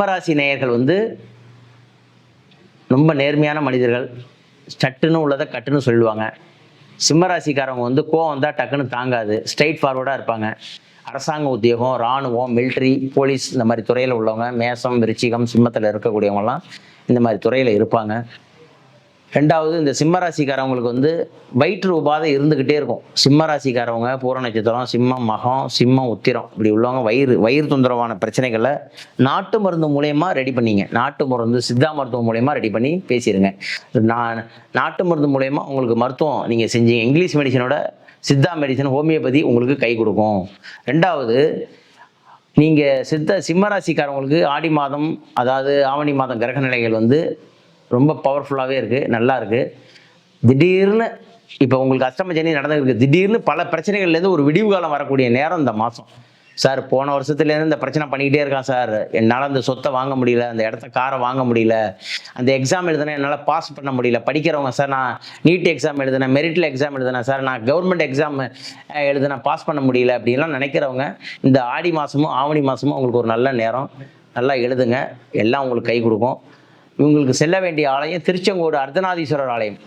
சிம்மராசி நேயர்கள் வந்து ரொம்ப நேர்மையான மனிதர்கள். சட்டுன்னு உள்ளதை கட்டுன்னு சொல்லுவாங்க. சிம்மராசிக்காரவங்க வந்து கோவம் வந்தால் டக்குன்னு தாங்காது. ஸ்ட்ரைட் ஃபார்வர்டாக இருப்பாங்க. அரசாங்க உத்தியோகம் இராணுவம் மிலிட்ரி போலீஸ் இந்த மாதிரி துறையில் உள்ளவங்க மேசம் விருச்சிகம் சிம்மத்தில் இருக்கக்கூடியவங்கலாம் இந்த மாதிரி துறையில் இருப்பாங்க. ரெண்டாவது இந்த சிம்மராசிக்காரவங்களுக்கு வந்து வயிற்று உபாதை இருந்துக்கிட்டே இருக்கும். சிம்மராசிக்காரவங்க பூர நட்சத்திரம் சிம்மம் மகம் சிம்மம் உத்திரம் இப்படி உள்ளவங்க வயிறு வயிறு தொந்தரவான பிரச்சனைகளை நாட்டு மருந்து மூலயமா ரெடி பண்ணிங்க. நாட்டு மருந்து சித்தா மருத்துவம் மூலயமா ரெடி பண்ணி பேசிடுங்க நான் நாட்டு மருந்து மூலயமா உங்களுக்கு மருத்துவம் நீங்கள் செஞ்சீங்க இங்கிலீஷ் மெடிசனோட சித்தா மெடிசன் ஹோமியோபதி உங்களுக்கு கை கொடுக்கும். ரெண்டாவது நீங்கள் சித்த சிம்மராசிக்காரவங்களுக்கு ஆடி மாதம் அதாவது ஆவணி மாதம் கிரக நிலைகள் வந்து ரொம்ப பவர்ஃபுல்லாகவே இருக்குது நல்லா இருக்குது திடீர்னு இப்போ உங்களுக்கு அஷ்டம சனி நடந்துருக்கு திடீர்னு பல பிரச்சனைகள்லேருந்து ஒரு விடிவு காலம் வரக்கூடிய நேரம் இந்த மாதம் சார் போன வருஷத்துலேருந்து இந்த பிரச்சனை பண்ணிக்கிட்டே இருக்கான் சார் என்னால் அந்த சொத்தை வாங்க முடியல அந்த இடத்த காரை வாங்க முடியல. அந்த எக்ஸாம் எழுதுனேன் என்னால் பாஸ் பண்ண முடியல. படிக்கிறவங்க சார் நான் நீட் எக்ஸாம் எழுதுனேன் மெரிட்டில் எக்ஸாம் எழுதுனேன் சார் நான் கவர்மெண்ட் எக்ஸாம் எழுதுனேன் பாஸ் பண்ண முடியல அப்படின்லாம் நினைக்கிறவங்க இந்த ஆடி மாதமும் ஆவணி மாதமும் உங்களுக்கு ஒரு நல்ல நேரம். நல்லா எழுதுங்க. எல்லாம் உங்களுக்கு கை கொடுக்கும். இவங்களுக்கு செல்ல வேண்டிய ஆலயம் திருச்செங்கோடு அர்த்தநாதீஸ்வரர் ஆலயம்.